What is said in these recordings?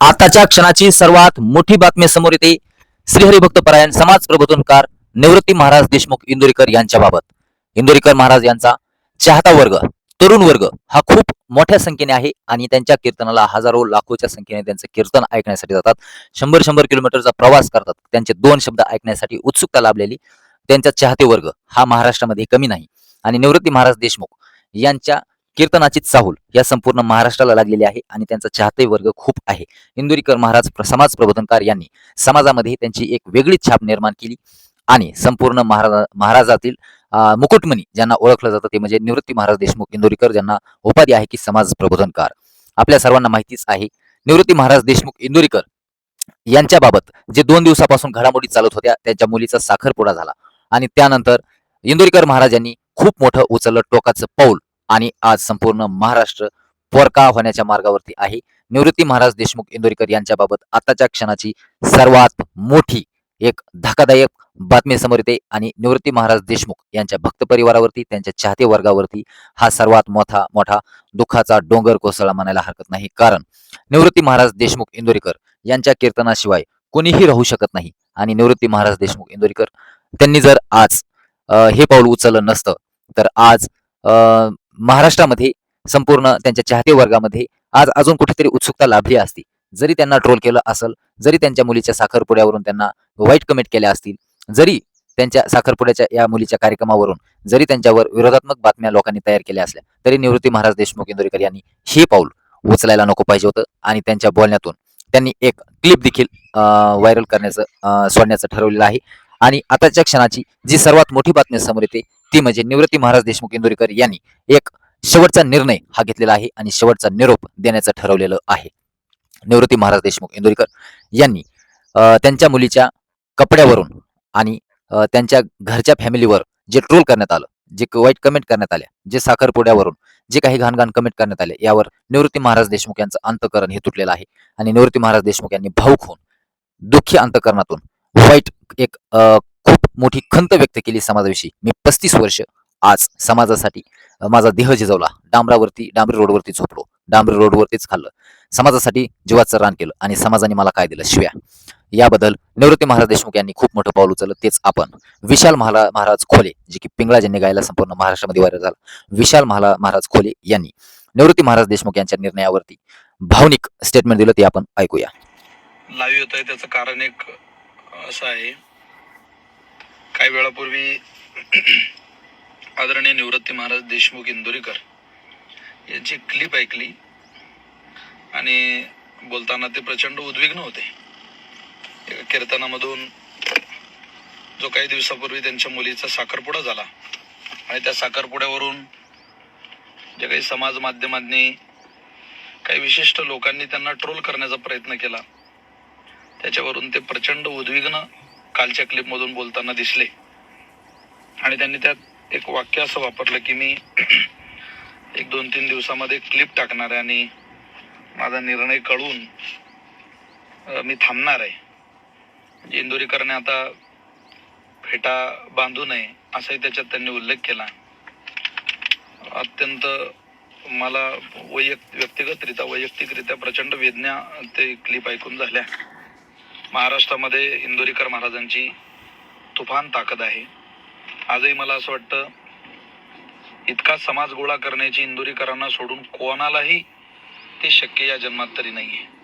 आताच्या क्षणाची सर्वात मोठी बातमी समोर येते. श्रीहरिभक्त परायण समाज प्रबोधनकार निवृत्ती महाराज देशमुख इंदोरीकर यांच्याबाबत. इंदोरीकर महाराज यांचा चाहता वर्ग तरुण वर्ग हा खूप मोठ्या संख्येने आहे आणि त्यांच्या कीर्तनाला हजारो लाखोच्या संख्येने त्यांचं कीर्तन ऐकण्यासाठी जातात. शंभर शंभर किलोमीटरचा प्रवास करतात. त्यांचे दोन शब्द ऐकण्यासाठी उत्सुकता लाभलेली. त्यांचा चाहते वर्ग हा महाराष्ट्रामध्ये कमी नाही. आणि निवृत्ती महाराज देशमुख यांच्या कीर्तनाची चाहूल या संपूर्ण महाराष्ट्राला लागलेली आहे आणि त्यांचा चाहते वर्ग खूप आहे. इंदुरीकर महाराज प्र- समाज प्रबोधनकार यांनी समाजामध्ये त्यांची एक वेगळीच छाप निर्माण केली आणि संपूर्ण महाराजा महाराजातील मुकुटमणी ज्यांना ओळखलं जातं ते म्हणजे निवृत्ती महाराज देशमुख इंदोरीकर ज्यांना उपाधी आहे की समाज प्रबोधनकार. आपल्या सर्वांना माहितीच आहे निवृत्ती महाराज देशमुख इंदोरीकर यांच्याबाबत जे दोन दिवसापासून घडामोडी चालत होत्या त्यांच्या मुलीचा साखरपुडा झाला. आणि त्यानंतर इंदोरीकर महाराजांनी खूप मोठं उचललं टोकाचं पाऊल आणि आज संपूर्ण महाराष्ट्र पोरका होण्याच्या मार्गावरती आहे. निवृत्ती महाराज देशमुख इंदोरीकर यांच्याबाबत आताच्या क्षणाची सर्वात मोठी एक धक्कादायक बातमी समोर येते आणि निवृत्ती महाराज देशमुख यांच्या भक्त परिवारावरती त्यांच्या चाहते वर्गावरती हा सर्वात मोठा मोठा दुःखाचा डोंगर कोसळा म्हणायला हरकत नाही. कारण निवृत्ती महाराज देशमुख इंदोरीकर यांच्या कीर्तनाशिवाय कोणीही राहू शकत नाही. आणि निवृत्ती महाराज देशमुख इंदोरीकर त्यांनी जर आज हे पाऊल उचललं नसतं तर आज अं, महाराष्ट्रामध्ये संपूर्ण त्यांच्या चाहते वर्गामध्ये आज अजून कुठेतरी उत्सुकता लाभली असती. जरी त्यांना ट्रोल केलं असेल जरी त्यांच्या मुलीच्या साखरपुड्यावरून त्यांना वाईट कमेंट केल्या असतील जरी त्यांच्या साखरपुड्याच्या या मुलीच्या कार्यक्रमावरून जरी त्यांच्यावर विरोधात्मक बातम्या लोकांनी तयार केल्या असल्या तरी निवृत्ती महाराज देशमुख इंदोरीकर यांनी हे पाऊल उचलायला नको पाहिजे होतं आणि त्यांच्या बोलण्यातून त्यांनी एक क्लिप देखील व्हायरल करण्याचं सोडण्याचं ठरवलेलं आहे. आणि आताच्या क्षणाची जी सर्वात मोठी बातमी समोर येते ती म्हणजे निवृत्ती महाराज देशमुख इंदोरीकर यांनी एक शेवटचा निर्णय हा घेतलेला आहे आणि शेवटचा निरोप देण्याचं ठरवलेलं आहे. निवृत्ती महाराज देशमुख इंदोरीकर यांनी त्यांच्या मुलीच्या कपड्यावरून आणि त्यांच्या घरच्या फॅमिलीवर जे ट्रोल करण्यात आलं जे वाईट कमेंट करण्यात आल्या जे साखरपुड्यावरून जे काही घाणघाण कमेंट करण्यात आले यावर निवृत्ती महाराज देशमुख यांचं अंतकरण हे तुटलेलं आहे. आणि निवृत्ती महाराज देशमुख यांनी भाऊक होऊन दुःखी अंतकरणातून वाईट एक अं, खूप मोठी खंत व्यक्त केली समाजाविषयी. मी पस्तीस वर्ष आज समाजासाठी माझा देह झिजवला. डांबरावरती डांबरी रोडवरती झोपलो. डांबरी रोडवरतीच खाल्लं. समाजासाठी जीवाचं रान केलं आणि समाजाने मला काय दिलं? शिव्या. याबद्दल निवृत्ती महाराज देशमुख यांनी खूप मोठं पाऊल उचललं. तेच आपण. विशाल महाला महाराज खोले जे की पिंगळा ज्यांनी गायला संपूर्ण महाराष्ट्रामध्ये व्हायरल झाला. विशाल महाला महाराज खोले यांनी निवृत्ती महाराज देशमुख यांच्या निर्णयावरती भावनिक स्टेटमेंट दिलं ते आपण ऐकूया. लाईव्ह होत आहे त्याचं कारण एक असं आहे. काही वेळापूर्वी आदरणीय निवृत्ती महाराज देशमुख इंदोरीकर यांची क्लिप ऐकली आणि बोलताना ते प्रचंड उद्विग्न होते. एका कीर्तनामधून जो काही दिवसापूर्वी त्यांच्या मुलीचा साखरपुडा झाला आणि त्या साखरपुड्यावरून जे काही समाज माध्यमांनी काही विशिष्ट लोकांनी त्यांना ट्रोल करण्याचा प्रयत्न केला त्याच्यावरून ते प्रचंड उद्विग्न कालच्या क्लिपमधून बोलताना दिसले. आणि त्यांनी त्यात एक वाक्य असं वापरलं की मी एक दोन तीन दिवसामध्ये क्लिप टाकणार आहे आणि माझा निर्णय कळून मी थांबणार आहे. म्हणजे इंदोरीकरने आता फेटा बांधू नये असाही त्याच्यात त्यांनी उल्लेख केला. अत्यंत मला वैयक्तिक व्यक्तिगतरित्या वैयक्तिकरित्या प्रचंड वेदना ते क्लिप ऐकून झाल्या. महाराष्ट्रामध्ये इंदोरीकर महाराजांची तुफान ताकद आहे. आजही मला असं वाटतं इतका समाज गोळा करण्याची इंदोरीकरांना सोडून कोणालाही ते शक्य या जन्मात तरी नाही आहे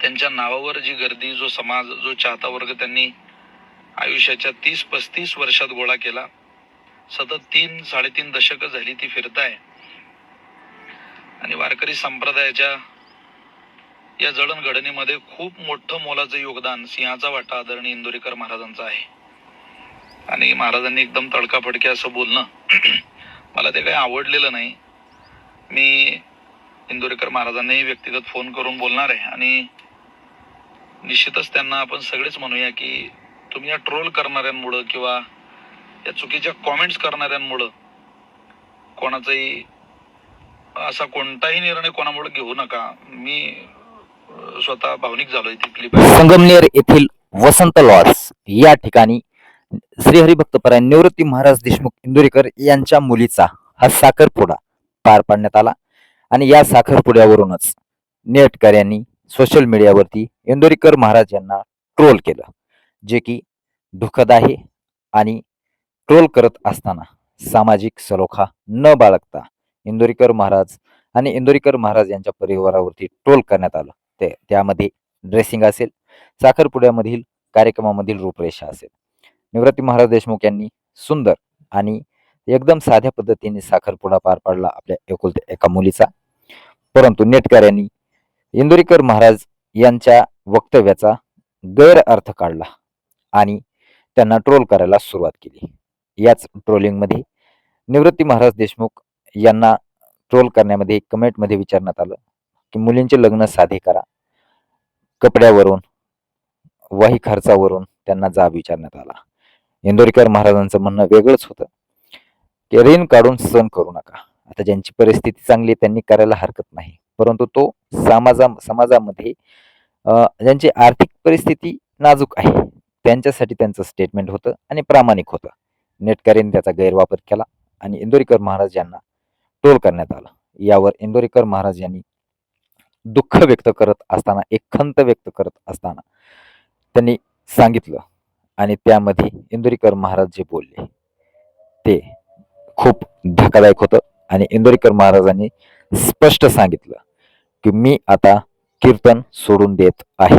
त्यांच्या नावावर जी गर्दी जो समाज जो चाहता वर्ग त्यांनी आयुष्याच्या तीस पस्तीस वर्षात गोळा केला सतत तीन साडेतीन दशकं झाली ती फिरताय. आणि वारकरी संप्रदायाच्या या जडणघडणीमध्ये खूप मोठं मोलाचं योगदान सिंहाचा वाटा आदरणीय इंदोरीकर महाराजांचा आहे. आणि महाराजांनी एकदम तडकाफडके असं बोलणं मला ते काही आवडलेलं नाही. मी इंदोरीकर महाराजांनाही व्यक्तिगत फोन करून बोलणार आहे आणि निश्चितच त्यांना आपण सगळेच म्हणूया की तुम्ही या ट्रोल करणाऱ्यांमुळं किंवा या चुकीच्या कॉमेंट्स करणाऱ्यांमुळं कोणाचाही असा कोणताही निर्णय कोणामुळे घेऊ नका. मी स्वतः भावनिक झालोय क्लिप संगमनेर येथील वसंत लॉस या ठिकाणी श्रीहरिभक्तपराय निवृत्ती महाराज देशमुख इंदोरीकर यांच्या मुलीचा हा साखरपुडा पार पाडण्यात आला. आणि या साखरपुड्यावरूनच नेटकर यांनी सोशल मीडियावरती इंदोरीकर महाराज यांना ट्रोल केलं. जे की दुःखद आहे आणि ट्रोल करत असताना सामाजिक सलोखा न बाळगता इंदोरीकर महाराज आणि इंदोरीकर महाराज यांच्या परिवारावरती ट्रोल करण्यात आलं. ते त्यामध्ये ड्रेसिंग असेल साखरपुड्यामधील कार्यक्रमामधील रूपरेषा असेल. निवृत्ती महाराज देशमुख यांनी सुंदर आणि एकदम साध्या पद्धतीने साखरपुडा पार पाडला आपल्या एकुलत्या एका मुलीचा. परंतु नेटकऱ्यांनी इंदुरीकर महाराज यांच्या वक्तव्याचा गैरअर्थ काढला आणि त्यांना ट्रोल करायला सुरुवात केली. याच ट्रोलिंगमध्ये निवृत्ती महाराज देशमुख यांना ट्रोल करण्यामध्ये कमेंटमध्ये विचारण्यात आलं. की मुलींचे लग्न साधे करा. कपड्यावरून वाही खर्चावरून त्यांना जाब विचारण्यात आला. इंदोरीकर महाराजांचं म्हणणं वेगळंच होतं. की ऋण काढून सण करू नका. आता ज्यांची परिस्थिती चांगली त्यांनी करायला हरकत नाही. परंतु तो समाजा समाजामध्ये ज्यांची आर्थिक परिस्थिती नाजूक आहे त्यांच्यासाठी त्यांचं स्टेटमेंट होतं आणि प्रामाणिक होतं. नेटकऱ्यांनी त्याचा गैरवापर केला आणि इंदोरीकर महाराज यांना टोल करण्यात आलं. यावर इंदोरीकर महाराज यांनी दुःख व्यक्त करत असताना एक खंत व्यक्त करत असताना त्यांनी सांगितलं आणि त्यामध्ये इंदोरीकर महाराज जे बोलले ते खूप धक्कादायक होतं आणि इंदुरीकर महाराजांनी स्पष्ट सांगितलं की मी आता कीर्तन सोडून देत आहे.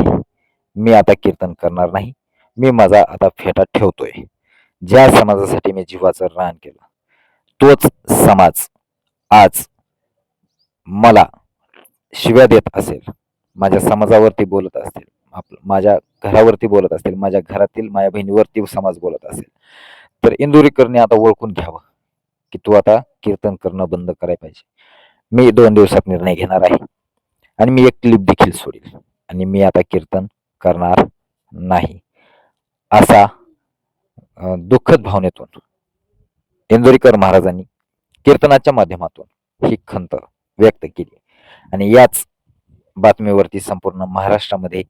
मी आता कीर्तन करणार नाही. मी माझा आता फेटा ठेवतोय. ज्या समाजासाठी मी जीवाचं रान केलं तोच समाज आज मला शिव्या देत असेल माझ्या समाजावरती बोलत असतील आप माझ्या घरावरती बोलत असतील माझ्या घरातील माझ्या बहिणीवरती समाज बोलत असेल तर इंदुरीकरने आता ओळखून घ्यावं की तू आता कीर्तन करणं बंद करायला पाहिजे. मी दोन दिवसात निर्णय घेणार आहे आणि मी एक क्लिप देखील सोडेल आणि मी आता कीर्तन करणार नाही. असा दुःखद भावनेतून इंदोरीकर महाराजांनी कीर्तनाच्या माध्यमातून ही खंत व्यक्त केली. आणि याच बातमीवरती संपूर्ण महाराष्ट्रामध्ये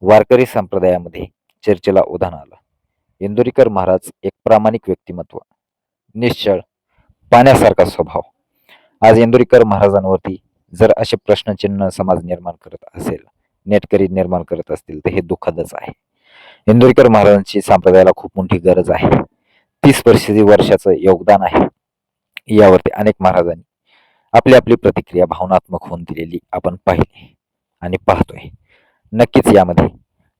वारकरी संप्रदायामध्ये चर्चेला उधाण आलं. इंदोरीकर महाराज एक प्रामाणिक व्यक्तिमत्व निश्चळ पाण्यासारखा स्वभाव. आज इंदोरीकर महाराजांवरती जर असे प्रश्नचिन्ह समाज निर्माण करत असेल नेटकरी निर्माण करत असतील तर हे दुःखदच आहे. इंदोरीकर महाराजांची संप्रदायाला खूप मोठी गरज आहे. तीस परिस्थिती वर्षाचं योगदान आहे. यावरती अनेक महाराजांनी आपली आपली प्रतिक्रिया भावनात्मक होऊन दिलेली आपण पाहिली आणि पाहतोय. नक्कीच यामध्ये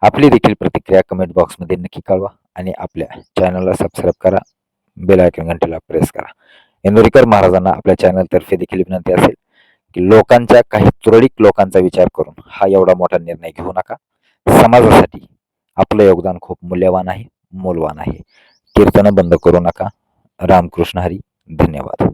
आपली देखील प्रतिक्रिया कमेंट बॉक्समध्ये नक्की कळवा आणि आपल्या चॅनलला सबस्क्राईब करा. बेल आयकॉन घंटेला प्रेस करा. इंदोरीकर महाराजांना आपल्या चॅनलतर्फे देखील विनंती असेल की लोकांच्या काही तुरळीक लोकांचा विचार करून हा एवढा मोठा निर्णय घेऊ नका. समाजासाठी आपलं योगदान खूप मूल्यवान आहे मोलवान आहे. कीर्तनं बंद करू नका. रामकृष्ण हरी धन्यवाद.